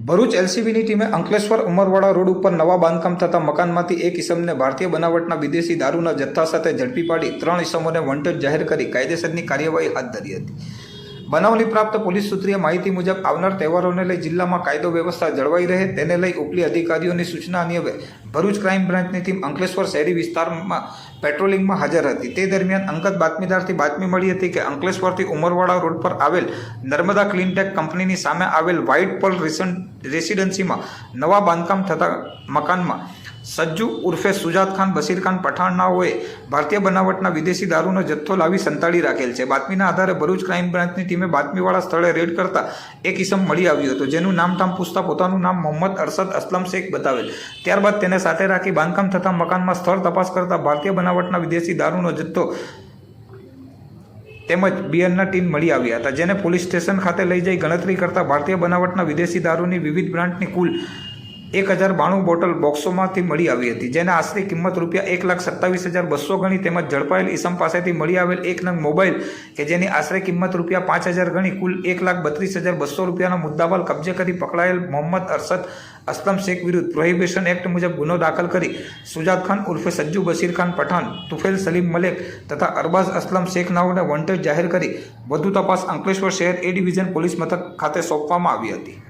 ભરૂચ એલસીબીની ટીમે અંકલેશ્વર ઉમરવાડા રોડ ઉપર નવા બાંધકામ થતા મકાનમાંથી એક ઇસમને ભારતીય બનાવટના વિદેશી દારૂના જથ્થા સાથે ઝડપી પાડી ત્રણ ઇસમોને વોન્ટેડ જાહેર કરી કાયદેસરની કાર્યવાહી હાથ ધરી હતી. બનાવની પ્રાપ્ત પોલીસ સૂત્રીય માહિતી મુજબ આવનાર તહેવારોને લઈ જિલ્લામાં કાયદો વ્યવસ્થા જળવાઈ રહે તેને લઈ ઉપલી અધિકારીઓની સૂચના અન્વયે ભરૂચ ક્રાઇમ બ્રાન્ચની ટીમ અંકલેશ્વર શહેરી વિસ્તારમાં પેટ્રોલિંગમાં હાજર હતી. તે દરમિયાન અંગત બાતમીદારથી બાતમી મળી હતી કે અંકલેશ્વરથી ઉમરવાડા રોડ પર આવેલ નર્મદા ક્લીનટેક કંપનીની સામે આવેલ વ્હાઇટ પલ રેસિડન્સીમાં નવા બાંધકામ થતા મકાનમાં સજ્જુ ઉર્ફે સુજાત ખાન, બશીર ખાન પઠાણનાઓએ ભારતીય બનાવટના વિદેશી દારૂનો જથ્થો લાવી સંતાડી રાખેલ છે. બાતમીના આધારે ભરૂચ ક્રાઇમ બ્રાન્ચની ટીમે બાતમીવાળા સ્થળે રેડ કરતા એક ઇસમ મળી આવ્યું હતું, જેનું નામ ટામ પૂછતા પોતાનું નામ મોહમ્મદ અરશદ અસલમ શેખ બતાવેલ. ત્યારબાદ તેને સાથે રાખી બાંધકામ થતા મકાનમાં સ્થળ તપાસ કરતા ભારતીય બનાવટના વિદેશી દારૂનો જથ્થો તેમજ બિયરના ટીમ મળી આવ્યા હતા, જેને પોલીસ સ્ટેશન ખાતે લઈ જઈ ગણતરી કરતા ભારતીય બનાવટના વિદેશી દારૂની વિવિધ બ્રાન્ડની કુલ એક હજાર બાણું બોટલ બોક્સોમાંથી મળી આવી હતી, જેને આશરે કિંમત રૂપિયા એક લાખ સત્તાવીસ હજાર બસો ગણી તેમજ ઝડપાયેલ ઈસમ પાસેથી મળી આવેલ એક નંગ મોબાઈલ, કે જેની આશરે કિંમત રૂપિયા પાંચ હજાર ગણી કુલ એક લાખ બત્રીસ હજાર બસો રૂપિયાનો મુદ્દામાલ કબજે કરી પકડાયેલ મોહમ્મદ અરશદ અસલમ શેખ વિરુદ્ધ પ્રોહિબિશન એક્ટ મુજબ ગુનો દાખલ કરી સુજાત ખાન ઉર્ફે સજ્જુ બશીર ખાન પઠાણ, તુફેલ સલીમ મલેક તથા અરબાઝ અસલમ શેખ નાઓને વોન્ટેડ જાહેર કરી. વધુ તપાસ અંકલેશ્વર શહેર એ ડિવિઝન પોલીસ મથક ખાતે સોંપવામાં આવી હતી.